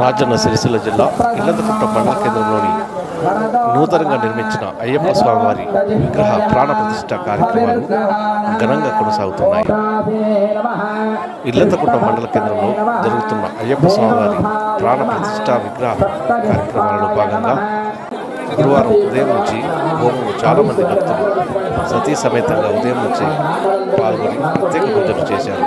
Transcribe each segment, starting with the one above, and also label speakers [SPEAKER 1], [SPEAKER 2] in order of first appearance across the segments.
[SPEAKER 1] రాజన్న సిరిసిల్ల జిల్లా ఇల్లంతకుంట మండల కేంద్రంలోని నూతనంగా నిర్మించిన అయ్యప్ప స్వామివారి విగ్రహ ప్రాణ ప్రతిష్ఠ కార్యక్రమాలు ఘనంగా కొనసాగుతున్నాయి. ఇల్లంతకుంట మండల కేంద్రంలో జరుగుతున్న అయ్యప్ప స్వామివారి ప్రాణ ప్రతిష్ఠ విగ్రహ కార్యక్రమాలలో భాగంగా గురువారం ఉదయం నుంచి హోమంలో చాలా మంది భక్తులు సతీ సమేతంగా ఉదయం నుంచి పాల్గొని ప్రత్యేక పూజలు చేశారు.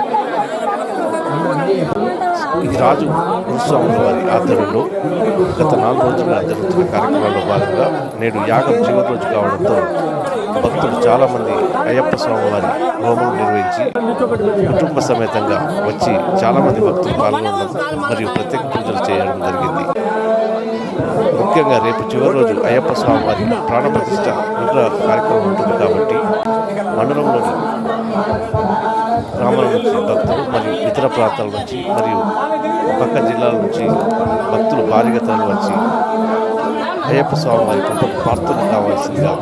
[SPEAKER 1] ఇది రాజు గురుస్వాముల వారి ఆధ్వర్యంలో గత నాలుగు రోజులుగా జరుగుతున్న కార్యక్రమాల్లో భాగంగా నేడు యాగం చివరి రోజు కావడంతో భక్తులు చాలామంది అయ్యప్ప స్వామి వారి హోమం నిర్వహించి కుటుంబ సమేతంగా వచ్చి చాలామంది భక్తులు పాల్గొనడం మరియు ప్రత్యేక పూజలు చేయడం జరిగింది. ముఖ్యంగా రేపు చివరి రోజు అయ్యప్ప స్వామి వారి ప్రాణప్రతిష్ఠ విగ్రహ కార్యక్రమం ఉంటుంది కాబట్టి మండలంలోని గ్రామాల నుంచి భక్తులు మరియు ఇతర ప్రాంతాల నుంచి మరియు పక్క జిల్లాల నుంచి భక్తులు భారీగా తరలి వచ్చి అయ్యప్ప స్వామి వారి కృప ప్రార్థన కావాల్సిందిగా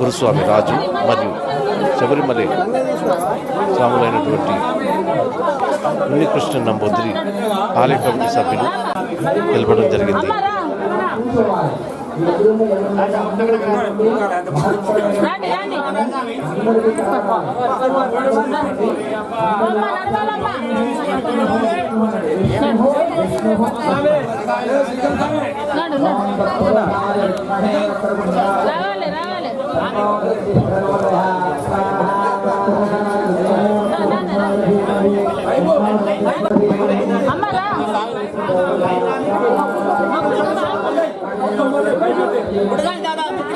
[SPEAKER 1] గురుస్వామి రాజు మరియు శబరిమలై స్వాములైనటువంటి ఉన్నికృష్ణ నంబూదిరి ఆలయ కమిటీ సభ్యులు తెలపడం జరిగింది.
[SPEAKER 2] రాండి రాండి రావాలి రావాలి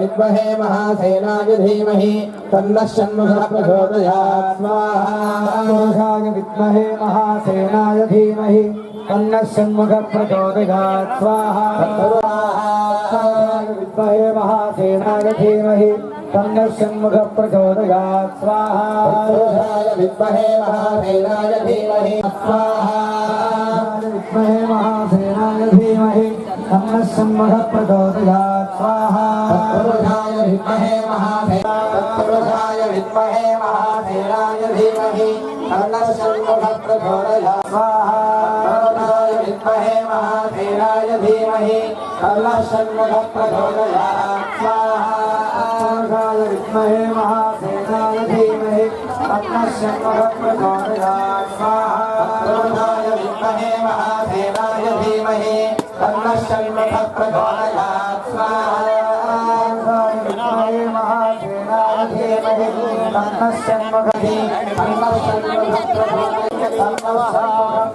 [SPEAKER 3] विद्महे महासेनाय धीमहि तन्नः षण्मुखः प्रचोदयात् स्वाहा विद्महे महासेनाय धीमहि तन्नः षण्मुखः प्रचोदयात् स्वाहा विद्महे महासेनाय धीमहि तन्नः षण्मुखः प्रचोदयात् स्वाहा विद्महे महासेनाय धीमहि स्वाहा विद्महे महासेनाय धीमहि तन्नः षण्मुखः प्रचोदयात् स्वाहा तत्पुरुषाय विद्महे महासेनाय विद्महे महासेनाय धीमहि तन्नः षण्मुखः प्रचोदयात् स्वाहा तत्पुरुषाय विद्महे महासेनाय धीमहि तन्नः षण्मुखः प्रचोदयात् स्वाहा तत्पुरुषाय विद्महे महासेनाय धीमहि तन्नः षण्मुखः प्रचोदयात् स्वाहा तत्पुरुषाय विद्महे महासेनाय धीमहि तन्नः षण्मुखः प्रचोदयात् स्वाहा विद्महे महासेनाय धीमहि तन्नः षण्मुखः तन्नः षण्मुखः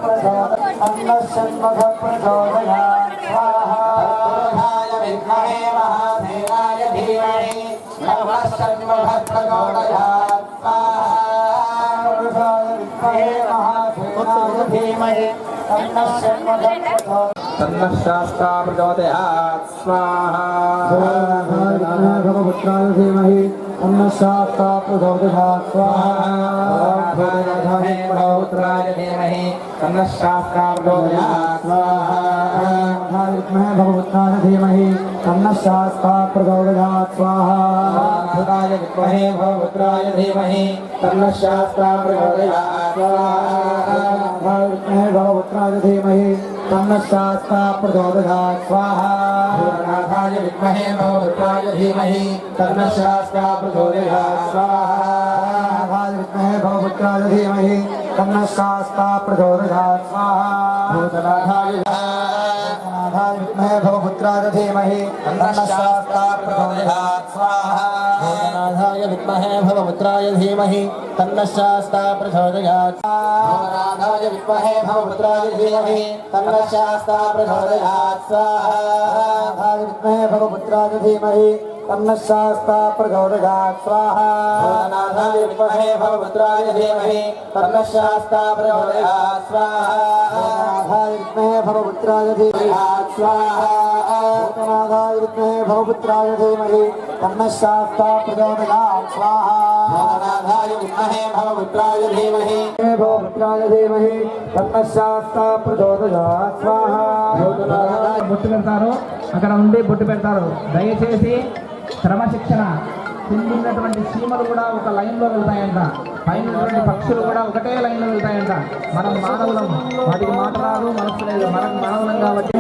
[SPEAKER 3] प्रचोदयात् तन्नः षण्मुखः प्रचोदयात् स्वाहा तत्पुरुषाय विद्महे महासेनाय धीमहि तन्नः षण्मुखः प्रचोदयात् स्वाहा तत्पुरुषाय विद्महे महासेनाय धीमहि तन्नः षण्मुखः प्रचोदयात् तन्नः शास्ता प्रचोदयात् स्वाहा भगवपुत्राय धीमहि तन्नः शास्ता प्रचोदयात् स्वाहा भगवपुत्राय धीमहि तन्नः शास्ता प्रचोदयात् स्वाहा विद्महे भगवपुत्राय धीमहि तन्नः शास्ता प्रचोदयात् स्वाहा भगवपुत्राय विद्महे भगवपुत्राय धीमहि तन्नः शास्ता प्रचोदयात् स्वाहा विद्महे भगवपुत्राय धीमहि तन्नः शास्ता प्रचोदयात् स्वाहा भूतनाथाय विद्महे भगवपुत्राय धीमहि तन्नः शास्ता प्रचोदयात् स्वाहा विद्महे भगवपुत्राय धीमहि तन्नः शास्ता प्रचोदयात् स्वाहा भूतनाथाय भूतनाथाय विद्महे भगवपुत्राय धीमहि तन्नः शास्ता प्रचोदयात् स्वाहा भूतनाथाय भवनाथाय विद्महे भवपुत्राय धीमहि तन्नः शास्ता प्रचोदयात् भवनाथाय विद्महे भवपुत्राय धीमहि तन्नः शास्ता प्रचोदयात् स्वाहा विद्महे भवपुत्राय धीमहि तन्नः शास्ता प्रचोदयात् स्वाहा भवनाथाय विद्महे भवपुत्राय धीमहि तन्नः शास्ता प्रचोदयात् स्वाहा विद्महे भवपुत्राय धीमहि स्वाहा भूतनाथाय विद्महे भवपुत्राय धीमहि तन्नः शास्ता प्रचोदयात् स्वाहा भवनाथाय विद्महे भवपुत्राय धीमहि भवपुत्राय धीमहि तन्नः शास्ता प्रचोदयात् स्वाहा भूतनाथाय
[SPEAKER 4] బొట్టు పెడతారు అక్కడ ఉండి బొట్టు పెడతారు దయచేసి క్రమశిక్షణ కింద ఉన్నటువంటి చీమలు కూడా ఒక లైన్లో వెళ్తాయంట. పైన ఉన్నటువంటి పక్షులు కూడా ఒకటే లైన్లో వెళ్తాయంట. మనం మానవులం వాటికి మాట రాదు మనసు లేదు. మనం మానవులం కాబట్టి